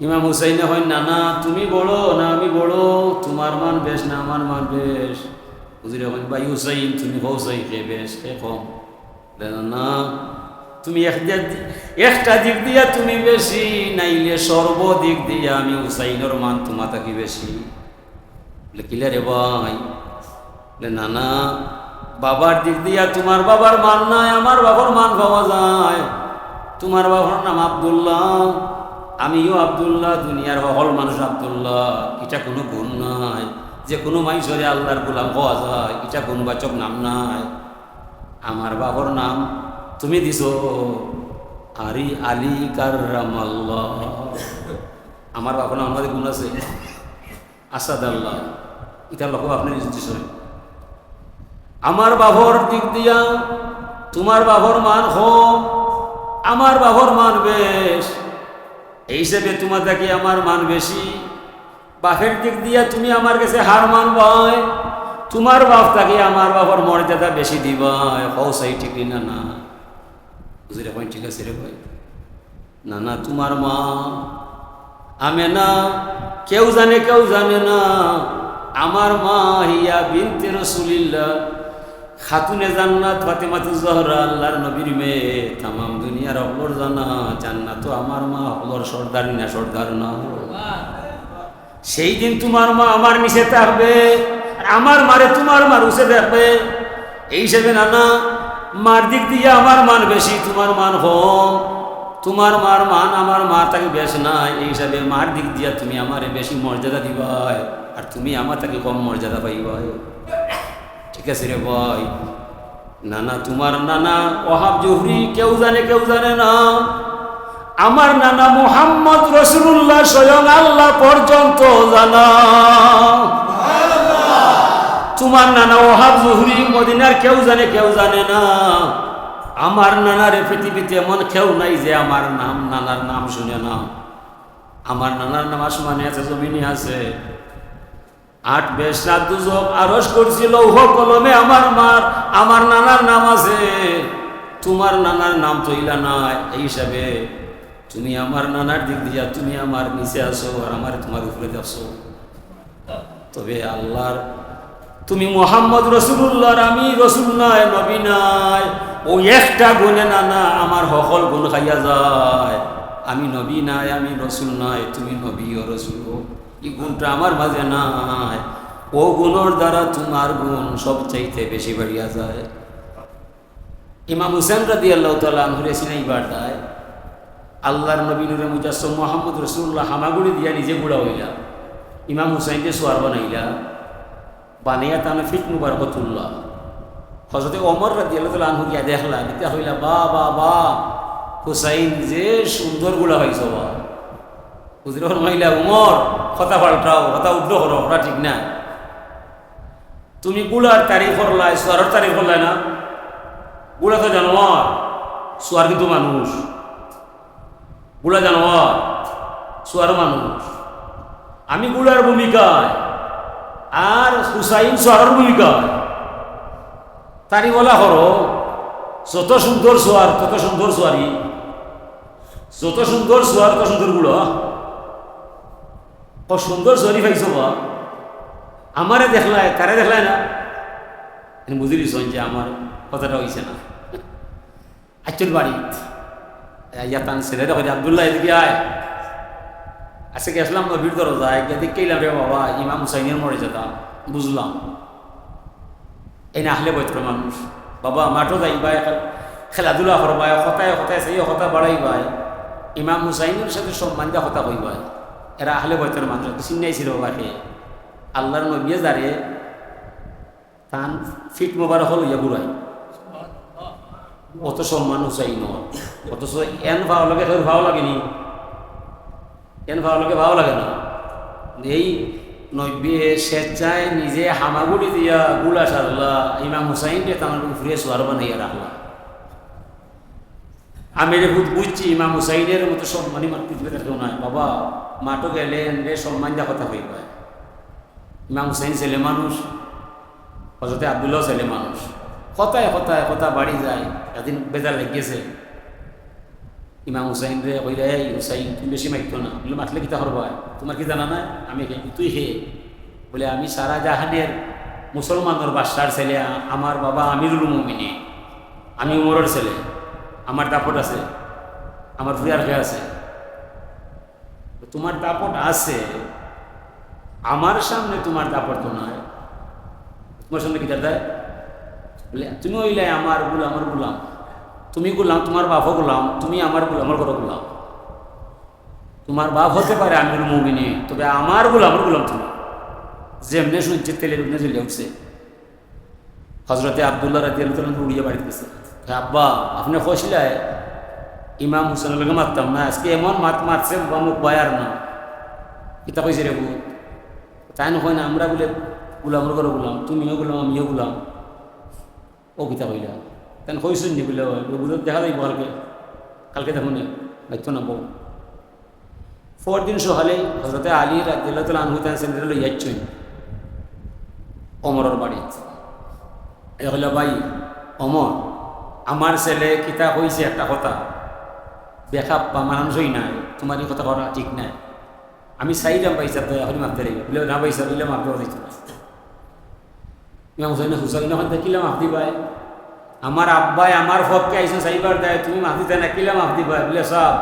ইমাম হুসাইনে হয় না না তুমি বড় না আমি বড়? তোমার মান বেশ না আমার মান বেশ? হুজুরে হয় ভাই, হুসাইন, তুমি হৌসাই কে বেশ, কে কম? না তুমি একটা দিক দিয়া তুমি বেশি, নাইলে সর্বদিক দিয়া আমি হুসাইনের মান তোমার থাকি বেশি। বলে কিলে রে ভাই? না না বাবার দিক দিয়া তোমার বাবার মান নাই, আমার বাবার মান পাওয়া যায়। তোমার বাবার নাম আব্দুল্লাহ। আমিও আব্দুল্লাহ, দুনিয়ার হল মানুষ আব্দুল্লাহ। এটা কোনো গুণ নাই। যে কোনো মানুষরে আল্লাহর গোলাম হওয়া যায়। এটা কোনো বাচক নাম নাই। আমার বাবার নাম তুমি দিছো। আরি আলী কার্রামাল্লাহ। আমার বাবার নাম আমাদের গুণ আছে। আসাদ আল্লাহ এটা লোক আপনি দিছ আমার বাবর দিক দিয়া তোমার বাবর মান হো আমার বাবর মান বেশ। এই হিসেবে তোমার দেখি আমার মান বেশি। বাপের দিক দিয়া তুমি আমার কাছে হার মানবাই। তোমার বাপ তাকে আমার বাবার মর্যাদা বেশি হও সেই ঠিক না না বুঝলে ভাই ঠিক আছে রে ভাই। না না তোমার মা আমে না, কেউ জানে কেউ জানে না। আমার মা হিয়া বিনতে রসুলিল্লাহ। খাতুনে জান্নাত, ফাতেমাতু জহরা, আল্লাহর নবীর মেয়ে। তামাম দুনিয়ার অপলর জানা, জান্নাত আমার মা অপলর সর্দার না সর্দার না। সেই দিন তোমার মা আমার নিচে থাকবে আমার মারে তোমার মা রুসে দেখবে। এই হিসেবে নানা না মার দিক দিয়ে আমার মান বেশি, তোমার মান কম। তোমার মার মান আমার মা তাকে বেশ নাই এই হিসাবে মার দিক দিয়া তুমি আমারে বেশি মর্যাদা দিবাই, আর তুমি আমার তাকে কম মর্যাদা পাইবাই। ঠিক আছে রে ভাই। নানা, তোমার নানা ওহাব জহুরি কেউ জানে কেউ জানে না। আমার নানা মোহাম্মদ রসুল্লাহ স্বয়ং আল্লাহ পর্যন্ত জানা। তোমার নানা ওহাব জহুরি মদিনার কেউ জানে কেউ জানে না। আমার নানারে পৃথিবীতে এমন কেউ নাই যে আমার নাম, নানার নাম শুনে না। আমার নানার নাম আসমানে আছে, জমিনে আছে। আট বেশ রাত দুজক আরস করছিল, উহ, কলমে আমার মার, আমার নানার নাম আছে। তোমার নানার নাম তৈলা নাই, এই হিসাবে তুমি আমার নানার দিক দিয়া তুমি আমার নিচে আসো আর আমার তোমার উপরে আসো তবে আল্লাহর, তুমি মোহাম্মদ রসুল্লাহর আমি রসুল নাই, নবী নাই। ও একটা গুণে নানা আমার সকল গুণ খাইয়া যায়। আমি নবী নাই, আমি রসুল নাই, তুমি নবী ও রসুল। এই গুণটা আমার মাঝে নাই। ও গুণর দ্বারা তোমার গুণ সবচাইতে বেশি বাড়িয়া যায়। ইমাম হুসেন রাদি আল্লাহ তালা ঘুরে সিনাইবার দায় আল্লাহর নবী নুরে মুজাসম মোহাম্মদ রসুল্লাহ হামাগুড়ি দিয়া নিজে গুড়া হইলা, ইমাম হুসাইনকে সোয়ার বানাইলা বানিয়া তানে ফিট মুবারকতুল্লাহ। হজরতে অমর রাদি আল্লাহ তালা আনহু গিয়া দেখলা দিতে হইলা বা বা বা হুসাইন যে সুন্দরগুলা হয়েছ বা হুজুর মহিলা উমর, কথা পাল্টাও, কথা উদ্ধ করো, ওরা ঠিক না। তুমি গুলার তারিখ করলাই, সোয়ারের তারিখ করলাই না। গুলা তো জানোয়ার, সোয়ার কিন্তু মানুষ। গুলা জানোয়ার, সোয়ার মানুষ। আমি গুলার ভূমিকায়, আর হুসাইন সোয়ারের ভূমিকায়, তারি বলা করো, যত সুন্দর সোয়ার, তত সুন্দর সোয়ারি। যত সুন্দর সোয়ার, তত সুন্দরগুলো ক সুন্দর সোয়ারি পাইছ বা। আমারে দেখলায় তারে দেখলায় না? বুঝিলি যে আমার কথাটা হয়েছে না। আচ্ছল বাড়ি ইয়াতান ছেলে দেখো আবদুল্লাহ, এদিকে আয়। আজকে গেছিলাম নবীর দরজা গিয়ে দেখলাম রে বাবা, ইমাম হুসাইনের মরে যেতাম বুঝলাম এই না আসলে বৈত্র মানুষ বাবা মাঠও যাইবাই খেলাধুলা করবাই হতায় হতায় সেই হতা বাড়াইবাই ইমাম হুসাইনের সাথে সম্মান দিয়া হতা হইবাই এরা আহলে বৈতের মানুষ চিন্নাইছিল বাবাকে আল্লাহর নবিয়ে যারে তান ফিট মোবারক হল ইয়া বুড়াই। অত সম্মান হুসাইন অথচ এন ভাও লাগে ভাও লাগেনি? এন ভাও লাগে ভাও লাগে না। এই নব্বে স্বেচ্ছায় নিজে হামাগুড়ি দিয়া গুলা সারলা, ইমাম হুসাইন দিয়ে তার উপরে সোয়ার বানাইয়া রাখলা। আমি রে বুঝ বুঝছি, ইমাম হুসাইনের মতো সম্মানী মার পৃথিবীতে কেউ নাই। বাবা মাটো গেলেন রে সম্মান যা কথা হইবা ইমাম হুসাইন ছেলে মানুষ হজরতে আবদুল্লাহ ছেলে মানুষ। কথায় কথায় কথা বাড়ি যায় একদিন বেজার লেগেছে ইমাম হুসাইন রে কইরা এই হুসাইন, তুমি বেশি মাইতো না। বলে মাতলে কিতা করবা তোমার কি জানা না আমি তুই হে? বলে, আমি সারা জাহানের মুসলমানের বাদশার ছেলে, আমার বাবা আমিরুল মুমিনী আমি উমরের ছেলে। আমার দাপট আছে, আমার ফুয়ার খেয়ে আছে। তোমার দাপট আছে, আমার সামনে তোমার দাপট তো নয় তোমার সামনে কি দেয় বলে, তুমি হইলে আমার গুলাম আমার গুলাম। তুমি গুলাম, তোমার বাপও গুলাম। তুমি আমার গুলাম, আমার ঘরে গুলাম। তোমার বাপ হতে পারে আমির মুমিনী তবে আমার গুলাম আমার গুলাম তুমি যেমনে শুনছে, তেলের উঠে চলে উঠছে। হজরতে আবদুল্লাহ রাজি আল্লাহ উড়িয়ে বাড়িতে আব্বা আপনি কইসিলাই ইমাম হুসেনের লগে মারতাম না, আজকে এমন মাত মারছে মুখ বয়ার না। কিতা কইছে রে বুত তাই নহয় না, আমরা বলে গুলামর করে গুলাম, তুমিও গুলাম, আমিও গুলাম। ও কিতা কইলা? তাই কইসুন নি বলে বুঝত দেখা যাইব কালকে কালকে দেখুন দায়িত্ব না বউ। দিন সকালে হজরতে আলী রাজিল্লাহ আনহু তান সেন্টারে লই যাচ্ছেন। অমরের বাড়িতে। এ হলো ভাই অমর আমার ছেলে কিতা কইছে একটা কথা। দেখা বা মানুষই নাই। তোমার এই কথা করা ঠিক নাই। আমি চাইলাম তো এখন মাপতে রইব বলে না পয়সা বললে মাপতে দিত না ইমাম হুসাইন হুসাইন ওখান দেখিলাম মাপ দিবাই। আমার আব্বাই আমার ফককে আইসো চাইবার দেয় তুমি মাপ দিতে না কিলাম মাপ দিবাই? বলে সব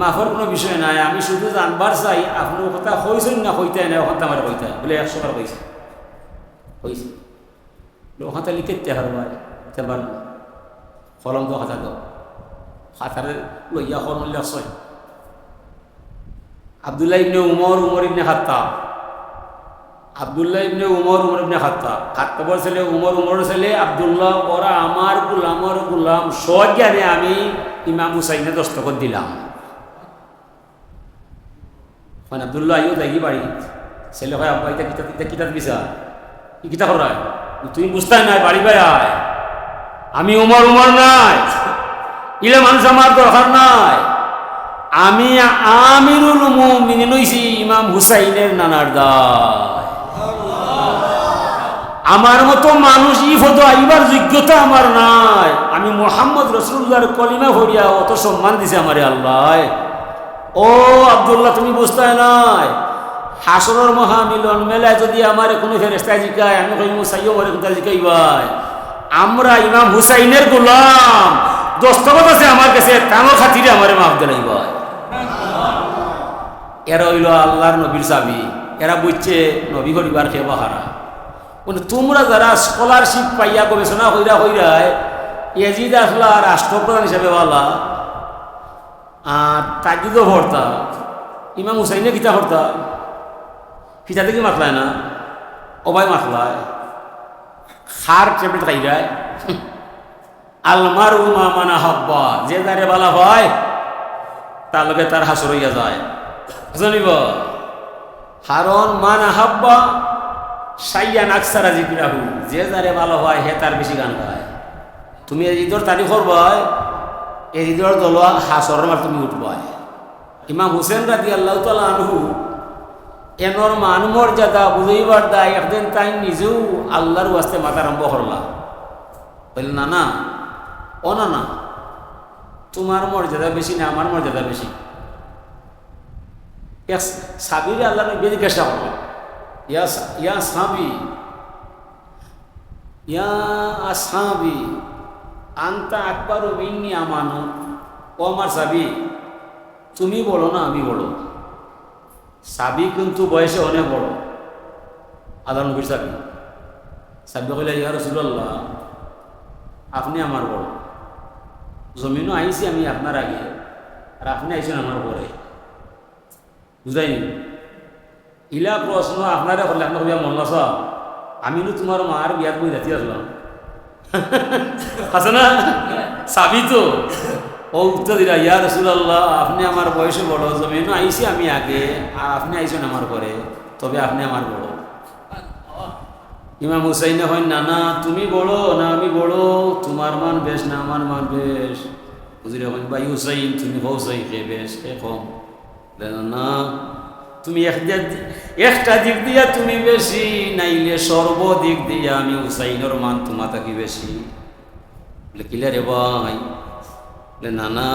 মাফর কোনো বিষয় নাই। আমি শুধু জানবার চাই আপনার কথা কইছেন না কইতে না ওখান আমার কইতে বলে একশো বার কইছে কইছে ওখান থেকে লিখে হারবাই তেবার কলম তো খাতা দাও খাতারে লইয়া কলম লেখছয় আবদুল্লাহ ইবনে উমর উমর ইবনে খাত্তাব। আবদুল্লাহ ইবনে উমর উমর ইবনে খাত্তাব। খাত্তাবর ছেলে, উমর উমর ছেলে আবদুল্লাহ, ওরা আমার গুলামর গুলাম সজ্ঞানে আমি ইমাম হুসাইনে দস্তখত দিলাম। মানে আবদুল্লাহ, আইও দেখি বাড়ি। ছেলে হয় আব্বা, এটা কিতাব এটা কিতাব দিছা কি কিতাব করায়? তুমি বুঝতে নাই, বাড়ি বাই আয় আমি উমর উমর নাই। ইলে মানুষ আমার দরকার নাই। আমি আমিরুল মুমিনিন হইছি ইমাম হুসাইনের নানার দায়। আমার মতো মানুষ ই ফটো আইবার যোগ্যতা আমার নাই। আমি মোহাম্মদ রসুল্লাহর কলিমা ভরিয়া অত সম্মান দিছে আমারে আল্লাহ। ও আবদুল্লাহ, তুমি বুঝতে নাই। হাসরের মহামিলন মেলায় যদি আমার কোনো ফেরেস্তা জিকায় আমি কই মুসাইও মরে কোথায় জিকাই ভাই আমরা ইমাম হুসাইনের গোলাম। দস্তখত আছে আমার কাছে তানো খাতিরে আমারে মাফ দিলাই এরা হইল আল্লাহর নবীর চাবি এরা বুঝছে নবী করিবার খেয়ে বাহারা। কিন্তু তোমরা যারা স্কলারশিপ পাইয়া গবেষণা হইরা হইরায় এজিদ আসলা রাষ্ট্রপ্রধান হিসাবে বলা, আর তাজিদও ভর্তা, ইমাম হুসাইনে কিতা ভর্তা ফিতা থেকে মাতলায় না, অবাই মাতলায়। খার ট্যাবলেট খাইরায় আলমার উমা মানা হাব্বা যে তারে বালা হয়, তার লগে তার হাসর হইয়া যায়। জানিব হারন মানা হাব্বা সাইয়া নাকসারা জিকিরাহু, যে যারে ভালো হয়, হে তার বেশি গান গায়। তুমি এই ঈদর তারিখ করবাই এই ঈদর দল হাসরের মার তুমি উঠবাই ইমাম হুসেন রাজি আল্লাহ তালা আনহু এনর মান মর্যাদা বুঝাইবার দায় একদিন তাই নিজেও আল্লাহর ওয়াস্তে মাথা আরম্ভ করলা। বললেন না না, ও না না, তোমার মর্যাদা বেশি না আমার মর্যাদা বেশি। সাবিরে আল্লাহ নবী জিজ্ঞাসা করল ইয়া সাবি, ইয়া আসাবি, আন্তা আকবর মিন্নি আমানো, ও আমার সাবি, তুমি বলো না, আমি বলো। সাবি কিন্তু বয়সে অনেক বড়। আল্লাহ নবীর সাবি সাবি কইলে ইয়া রসুল্লাহ আপনি আমার বড়। জমিনও আইছি আমি আপনার আগে আর আপনি আইছেন আমার পরে। বুঝাইনি? ইলা প্রশ্ন আপনারা করলে আপনার বিয়া মন লাস আমি নো তোমার মার বিয়াত বই যাতি আসলাম। আছে না? সাবি তো। ও উত্তর দিলা, ইয়া রসুল্লাহ আপনি আমার বয়সে বড়, জমিন আইসি আমি আগে আর আপনি আইসেন আমার পরে তবে আপনি আমার বড়। ইমাম হুসাইন হয় না না তুমি বড় না আমি বড়? তোমার মান বেশ না আমার মান বেশ? বুঝলি হয় ভাই, হুসাইন, তুমি হৌসাই খে বেশ খে কম? না তুমি একটা দিক দিয়া তুমি বেশি, নাইলে সর্বদিক দিয়া আমি হুসাইনের মান তোমা থাকি বেশি। কিলে রে ভাই? না না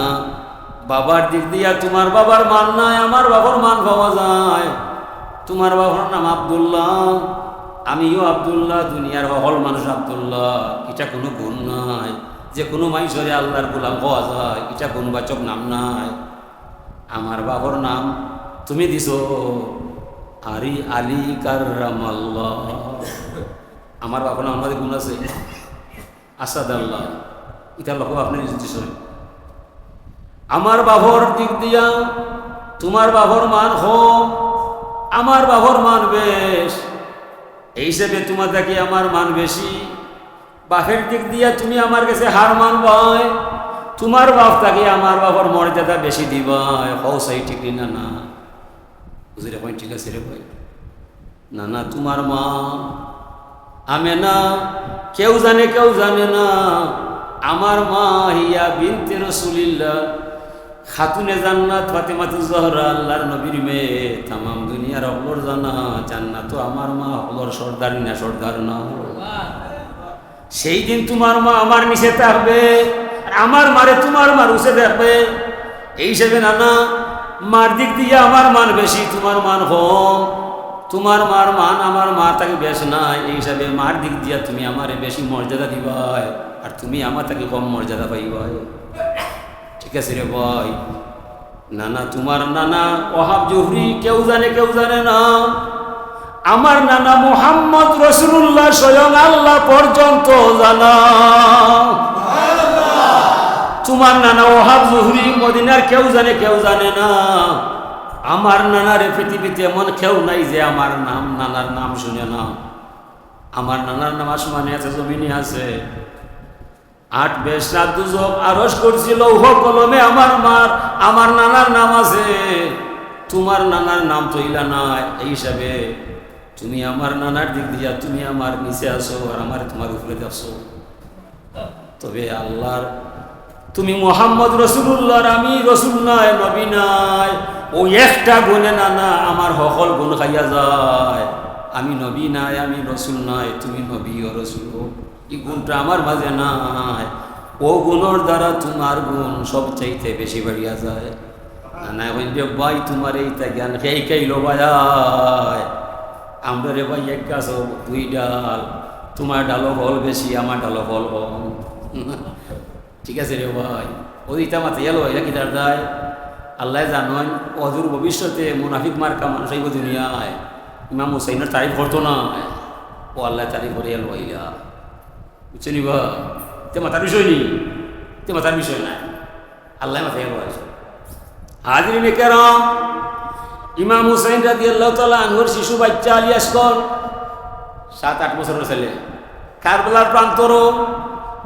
বাবার দিক দিয়া তোমার বাবার মান নাই, আমার বাবার মান পাওয়া যায়। তোমার বাবার নাম আব্দুল্লাহ, আমিও আব্দুল্লাহ, দুনিয়ার হল মানুষ আব্দুল্লাহ। এটা কোনো গুণ নাই। যে কোনো মানুষরে আল্লাহর গোলাম হওয়া যায়, এটা কোনো বাচক নাম নাই। আমার বাবার নাম তুমি দিছো, আরি আলী কার্রামাল্লাহ। আমার বাবার নাম আমাদের গুণ আছে। আসাদ আল্লাহ। ইটার লোক আপনি দিচ্ছ আমার বাবর দিক দিয়া তোমার বাবর মান হো আমার বাবর মান বেশ। এই হিসেবে তোমার দেখি আমার মান বেশি। বাপের দিক দিয়া তুমি আমার কাছে হার মান বয় তোমার বাপ তাকে আমার বাবার মর্যাদা বেশি দিবাই হও, সেই ঠিক না না বুঝি রে ভাই ঠিক আছে রে ভাই? না না তোমার মা আমে না, কেউ জানে কেউ জানে না। আমার মা হিয়া বিনতে রসুলিল্লাহ। খাতুনে জান্নাত ফাতেমাতু জহরা, আল্লাহর নবীর মেয়ে। তামাম দুনিয়ার অবলর জানা জান্নাত আমার মা অবলর সর্দার না সর্দার না। সেই দিন তোমার মা আমার নিচে থাকবে আমার মারে তোমার মার উসে থাকবে এই হিসেবে নানা, মার দিক দিয়ে আমার মান বেশি, তোমার মান কম। তোমার মার মান, আমার মা তাকে বেশ নাই। এই হিসাবে মার দিক দিয়া তুমি আমারে বেশি মর্যাদা দিবাই, আর তুমি আমার তাকে কম মর্যাদা পাইবাই। ঠিক আছে রে ভাই। নানা, তোমার নানা, ওহাব জহুরি, কেউ জানে কেউ জানে না। আমার নানা মোহাম্মদ রসুল্লাহ স্বয়ং আল্লাহ পর্যন্ত জানা। তোমার নানা ওহাব জহুরি, মদিনার কেউ জানে কেউ জানে না। আমার নানার পৃথিবীতে এমন কেউ নাই যে আমার নাম, নানার নাম শুনে না। আমার নানার নাম আসমানে আছে, জমিনে আছে। আট বেশ রাত দুজক আরস করছিল, উহ, কলমে আমার মার, আমার নানার নাম আছে। তোমার নানার নাম তো ইলা নাই, এই হিসাবে তুমি আমার নানার দিক দিয়া তুমি আমার নিচে আসো আর আমার তোমার উপরে আসো তবে আল্লাহর, তুমি মোহাম্মদ রসুল্লাহর আমি রসুল নাই, নবী নাই। ও একটা গুণে নানা আমার সকল গুণ খাইয়া যায়। আমি নবী নাই, আমি রসুল নাই, তুমি নবী ও রসুল এই গুণটা আমার মাঝে নাই। ও গুণর দ্বারা তোমার গুণ সব চাইতে বেশি বাড়িয়া যায়। না না এখন যে ভাই তোমার এইটা জ্ঞান সেই খাইলো ভাই আমরা রে ভাই এক গাছ দুই ডাল। তোমার ডালো ফল বেশি, আমার ডালো ফল কম। ঠিক আছে রে ভাই, ওইটা মাথা গেল এটা কি তার দায় আল্লাহ জানেন অদূর ভবিষ্যতে মুনাফিক মার্কা মানুষ আইব দুনিয়ায়। ইমাম হুসাইনের তারিফ করতো না। ও আল্লাহ তারিফ করে এলো ইয়া বুঝছে নি বা তে মাথার বিষয় নি তে মাথার বিষয় নাই আল্লাহ মাথায় গেল হাজির কেরাম ইমাম হুসাইন রাজি আল্লাহ তালা আনহুর শিশু বাচ্চা আলী আসকর সাত আট বছরের ছেলে কারবেলার প্রান্তর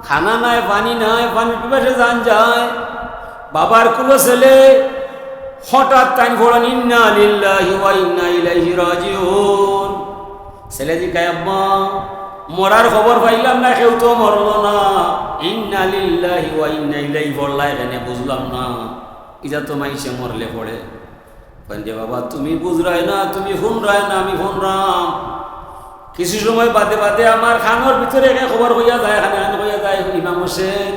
খানা নাই পানি নাই পানি পিপাসে যান যায় বাবার কুলো ছেলে হঠাৎ তাই ফোড়ান ইন্না লিল্লাহি ওয়া ইন্না ইলাইহি রাজিউন ছেলে জি কায়াম্মা মরার খবর পাইলাম না, কেউ তো মরল না। ইন্না লিল্লাহি ওয়া ইন্না ইলাইহি বললা এখানে বুঝলাম না। ইজা তো মাইসে মরলে পড়ে। যে বাবা, তুমি বুঝরাই না, তুমি ফোন রায় না, আমি ফোন রাম কিছু সময় বাদে বাদে আমার খানোর ভিতরে এখানে খবর হইয়া যায়, এখানে এখানে হইয়া যায় ইমাম হোসেন।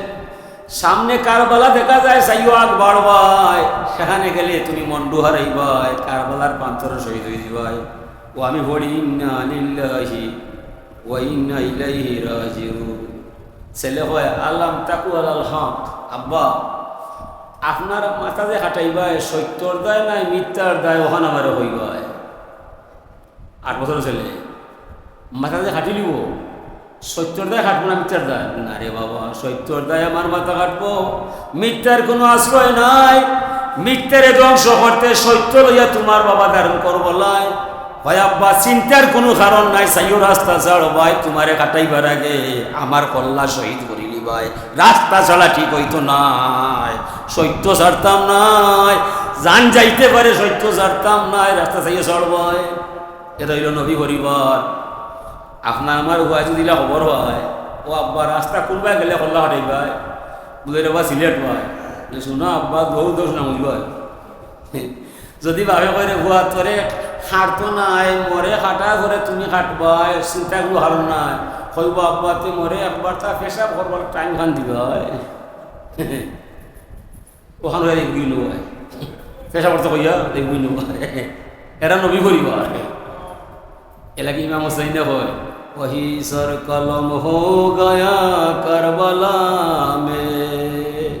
সামনে কারবালা দেখা যায় সাইও আগ বাড়বাই সেখানে গেলে তুমি মন্ডু হারাইবাই, কারবালার পান্তর শহীদ হয়ে যাবাই ও আমি বলি ইন্না লিল্লাহি ওয়া ইন্না ইলাইহি রাজিউন ছেলে হয় আল্লাম তাকু আল হক আব্বা আপনার মাথা যে হাঁটাইবাই, সত্যর দায় নাই, মিথ্যার দায় ওখান আমার হইবাই। আট বছর ছেলে মাথা যে হাঁটি নিব সত্যর দায় হাঁটবো না, মিথ্যার দায়? না রে বাবা, সত্যর দায় আমার মাথা কাটবো মিথ্যার কোনো আশ্রয় নাই। মিথ্যারে ধ্বংস করতে সত্য লইয়া তোমার বাবা ধারণ করব লাই ভাই আব্বা, চিন্তার কোনো কারণ নাই সাইও রাস্তা ছাড়ো, ভাই, তোমারে কাটাইবার আগে আমার কল্লা শহীদ করিলি, ভাই। রাস্তা ছাড়া ঠিক হইতো নাই, সত্য ছাড়তাম নাই জান যাইতে পারে সত্য ছাড়তাম নাই, রাস্তা চাইয়ে চড় ভাই। এটা হইল নবী পরিবার। আপনার আমার উপায় যদি খবর হয়, ও আব্বা, রাস্তা কোনবাই গেলে কল্লা হাঁটাইবাই বলে রে বা সিলেট, ভাই। শুনো আব্বা দৌ দোষ না বুঝবাই যদি ভাবে করে হুয়া তোরে হাঁটতো নাই মরে হাঁটা করে তুমি হাঁটবাই চিন্তা কোনো হার নাই কইব আব্বা তুই মরে একবার তা পেশাব করবার টাইম খান দিবে ও ওখানে হয়ে দেখবি নো পেশা করতে কইয়া দেখবি নো এরা নবী পরিবার এলাকি ইমাম হুসাইনে হয় वही सर कलम हो गया करबला में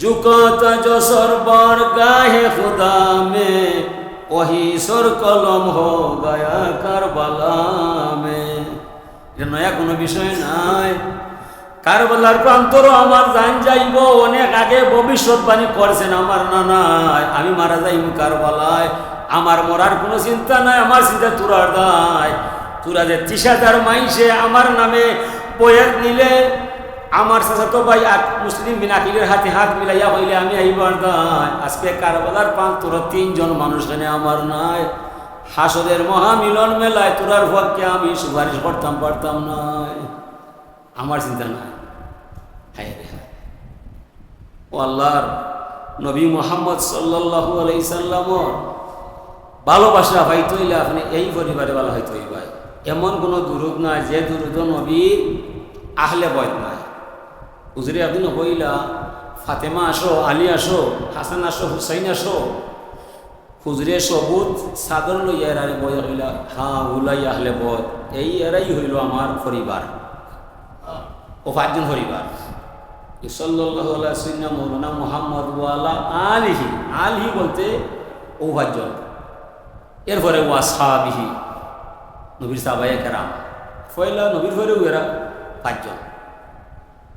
झुकाता जो सर बार गाहे खुदा में वही सर कलम हो गया करबला में এটা নয়া কোনো বিষয় নাই কারবালার প্রান্তরও আমার জান যাইব অনেক আগে ভবিষ্যৎবাণী করেছেন আমার নানায় আমি মারা যাইব কারবালায় আমার মরার কোনো চিন্তা নাই আমার চিন্তা তুরার দায় তুরা যে ত্রিশ হাজার মাইসে আমার নামে বইয়ের নিলে আমার তো ভাই মুসলিম বিনাকিলের হাতে হাত মিলাইয়া হইলে আমি আইবার দায় আজকে কারবালার প্রান্তর তিনজন মানুষ এখানে আমার নাই। হাসদের মহামিলন মেলায় তোরার পক্ষে আমি সুপারিশ করতাম, পারতাম নাই। আমার চিন্তা নাই। ও আল্লাহর নবী মোহাম্মদ সাল্লাল্লাহু আলাই সাল্লামর ভালোবাসা হয়তো হইলে আপনি এই পরিবারে ভালো হয়তো ভাই এমন কোনো দুরুদ নাই যে দুরুদ নবী আহলে বয়ত নাই। হুজুরে আপনি হইলা ফাতেমা আসো, আলী আসো, হাসান আসো, হুসাইন আসো, হুজরে সবুজ সাদর লইয়া এরারে বই হইলা, হা উলাই আহলে বয় এই এরাই হইল আমার পরিবার। ও পাঁচজন পরিবার। সাল্লাম মৌলানা মুহাম্মদ ওয়ালা আলিহি আলিহি বলতে ও এরপরে ওয়া সাহাবিহি, নবীর সাহাবায়ে কেরাম। ফয়লা নবীর এরা পাঁচজন।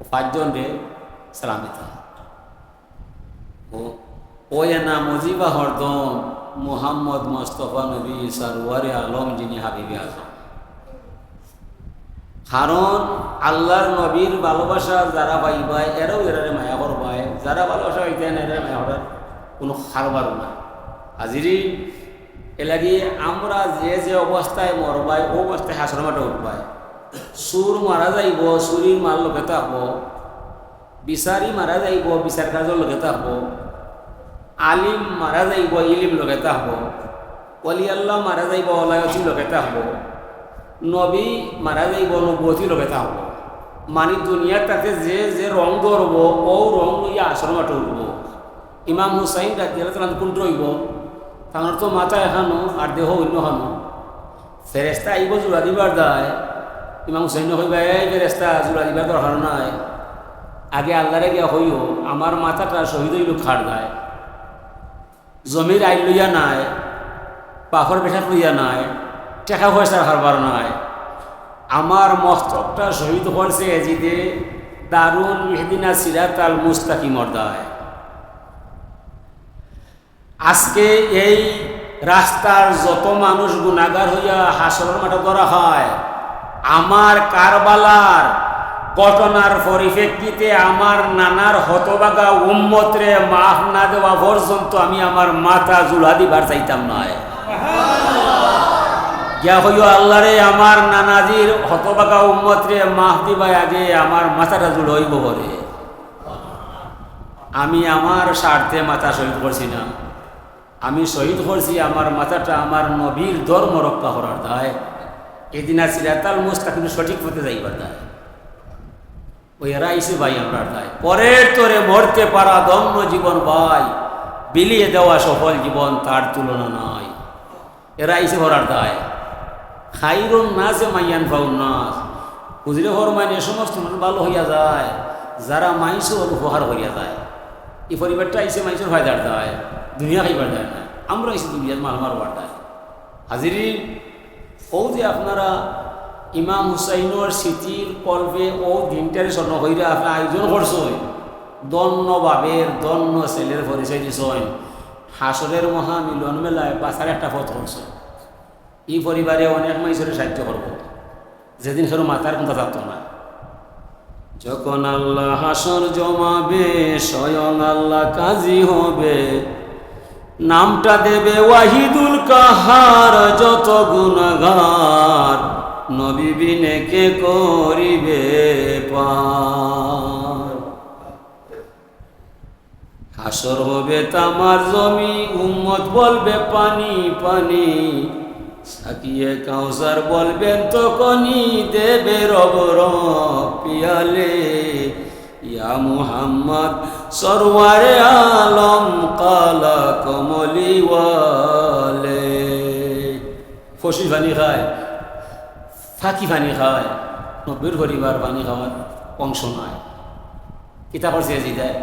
ও পাঁচজন রে সালাম দিতাম ও ওয়া না মজিবা হরদম মোহাম্মদ মোস্তফা নবী সারওয়ারে আলম যিনি হাবিবি আজম। কারণ আল্লাহর নবীর ভালোবাসা যারা পাইবাই এরাও এরারে মায়া করবাই যারা ভালোবাসা পাইতে না এরা মায়া করার কোনো খারবারও না হাজিরি এলাকি আমরা যে যে অবস্থায় মরবাই ও অবস্থায় হাসরমাটা উঠবাই সুর মারা যাইব সুরির মার লোকে থাকব বিচারি মারা যাইব বিচার কাজের লোকে থাকব আলিম মারা যাইব, ইলিম লোকে থাকব অলি আল্লাহ মারা যাইব অলায়তি লোকে থাকব নবী মারা যাইব নবতী লোকে থাকব মানে দুনিয়ার তাতে যে যে রং ধরব ও রং লইয়া আশ্রমাটা উঠব ইমাম হুসাইন রাজিয়াল কোন রইব তাঁর তো মাথা এখানো, আর দেহ অন্য খানো। ফেরেস্তা আইব জোড়া দিবার দায়। ইমাম হুসাইন কইবা এই ফেরেস্তা জোড়া দিবার দরকার নাই। আগে আল্লাহরে গিয়া হইও আমার মাথাটা শহীদ হইল খাট দেয় জমির আইন লইয়া নাই পাখর পেশাক লইয়া নাই, টাকা পয়সার হারবার নাই। আমার মস্তকটা শহীদ করছে এজিদে দারুণ মেহদিনা সিরাত আল মুস্তাকিমর দায় আজকে এই রাস্তার যত মানুষ গুণাগার হইয়া হাসরের মাঠে ধরা হয় আমার কারবালার ঘটনার পরিপ্রেক্ষিতে আমার নানার হতবাগা উম্মতরে মাফ না দেওয়া পর্যন্ত আমি আমার মাথা জুলা দিবার চাইতাম নয় গিয়া হইও আল্লাহরে, আমার নানাজির হতবাগা উম্মতরে মাফ দিবাই আগে আমার মাথাটা জুল হইব বলে আমি আমার স্বার্থে মাথা শহীদ করছি না। আমি শহীদ করছি, আমার মাথাটা আমার নবীর ধর্ম রক্ষা করার দায়। এদিন সিরাতাল মুস্তাকিম সঠিক পথে যাইবার দায়। ওই এরা আইসে ভাই আমরা দায়। পরের তোরে মরতে পারা দম্ন জীবন ভাই, বিলিয়ে দেওয়া সফল জীবন তার তুলনা নয় এরা আইসে ভরার দায়। খাইরুন নাচে মাইয়ান ফাউন নাচ বুঝলে হর মানে এ সমস্ত মানুষ ভালো হইয়া যায়, যারা মাইসও উপহার হইয়া যায়। এই পরিবারটা আইসে মাইসের ফায়দার দেয়, দুনিয়া খাইবার দেয় না। আমরা আইসি দুনিয়ার মাল মারবার দেয়। হাজিরি ও যে আপনারা ইমাম হুসাইনের স্মৃতির পর্বে ও দিনটারে স্বর্ণ হইরা আপনি আয়োজন করছেন দন্য বাবের দন্য ছেলের পরিচয় দিছেন হাসরের মহা মিলন মেলায় বাসার একটা পথ করছেন এই পরিবারে অনেক মানুষের সাহায্য করব যেদিন সেরকম মাথার কথা থাকতো না যখন আল্লাহ হাসর জমাবে, স্বয়ং আল্লাহ কাজী হবে। নামটা দেবে ওয়াহিদুল কাহার যত গুণগার। নবী বিনে কে করিবে হাসর হবে তামার জমি, উম্মত বলবে পানি পানি। সাকিয়ে কাউসার বলবেন তো কনি দেবে রব রব পিয়ালে। ইয়া মুহাম্মদ সরওয়ারে আলম কালা কমলি ওয়ালে ফসি পানি খায়, ফাঁকি পানি খায় নব্বীর পরিবার পানি খাওয়ার অংশ নয় কিতাবর চেয়ে দেয়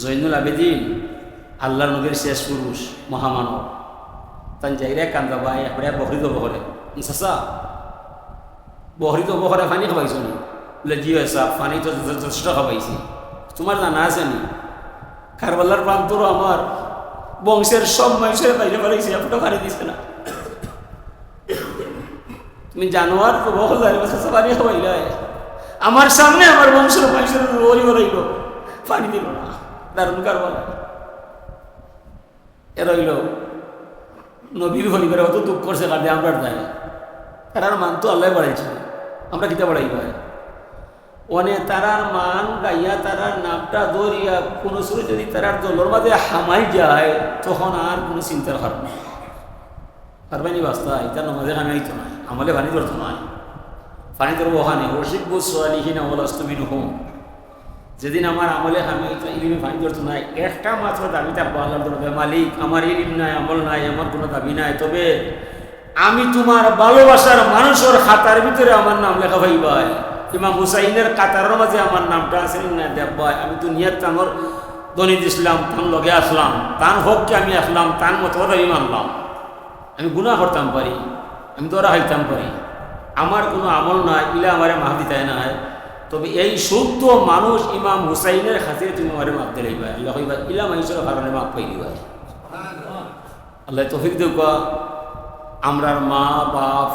জৈনুল আবেদিন আল্লাহ নবীর শেষ পুরুষ, মহামানব। তান যাইরে কান্দা ভাই একবারে বহরিত বহরে। চাচা, বহরিত বহরে পানি নি? বলে জি হয় সাহ পানি তো যথেষ্ট খাবাইছি তোমার জানা আছে নি কারবাল্লার প্রান্তর আমার বংশের সব মানুষের বাইরে বেড়াইছে আপনার পানি দিছে না তুমি জানোয়ার তো বহল চাচা পানি খাবাইলে আমার সামনে আমার বংশের মানুষের বলি বেড়াইল পানি দিল না দারুণ কারবালা এ রইল নবীর পরিবারে অত দুঃখ করছে কাঁদে আমরা দেয় তারার মান তো আল্লাহ বাড়াইছে আমরা কিতা বাড়াই ভাই অনে তারার মান গাইয়া তারার নামটা দরিয়া কোনো সুরে যদি তারার দলের মাঝে হামাই যায়, তখন আর কোনো চিন্তার হার না পারবানি বাস্তা? এটা নমাজে হামাই তো নাই আমলে পানি ধরতো নাই পানি ধরবো ওখানে। রসিক সোয়ালিহীন আমল অস্তমিন হোম যেদিন আমার আমলে আমি ইলিমে পানি ধরতো নাই একটা মাত্র দাবি থাকব আল্লাহ ধরবে মালিক, আমার ইলিম নাই, আমল নাই, আমার কোনো দাবি নাই। তবে আমি তোমার ভালোবাসার মানুষের খাতার ভিতরে আমার নাম লেখা ভাই ভাই ইমাম হুসাইনের কাতারের মাঝে আমার নামটা আছে না দেব ভাই আমি তো নিয়াত তানোর দনিত ইসলাম তান লগে আসলাম। তান হককে আমি আসলাম তান মতো আমি মানলাম। আমি গুণা করতাম পারি আমি তোরা হাইতাম পারি। আমার কোনো আমল নাই ইলা আমারে মাহ দিতাই না হয় তবে এই সত্য মানুষ ইমাম হুসাইনের খাতিরে তুমি আমারে মাপ দিলে আল্লাহ কইবা ইলা মানুষের কারণে মাপ পাই দিবা আল্লাহ তফিক দেব আমরার মা বাপ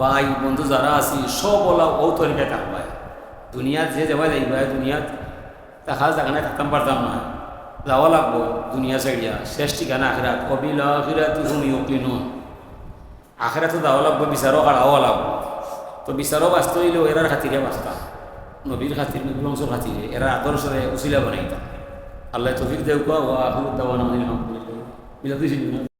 ভাই, বন্ধু যারা আছি, সব ওলা ও তরিকায় থাকবাই দুনিয়াত যে যাবা যাইবা দুনিয়াত দেখা জাগানে থাকতাম পারতাম না। যাওয়া লাগবো, দুনিয়া সাইডিয়া শেষ ঠিকানা আখেরাত। অবিল আখিরাত হুম ইউকিনুন। আখেরাতে যাওয়া লাগবো বিচারও কাড়াও লাগবো। তো বিচারও বাঁচতে হইলেও এরার খাতিরে বাঁচতাম নবীর খাতির নবীর বংশের খাতিরে এরা আদর্শরে উচিলা বানাইতাম আল্লাহ তফিক দেউকা, ও আহুদ দাওয়ান আলহামদুলিল্লাহ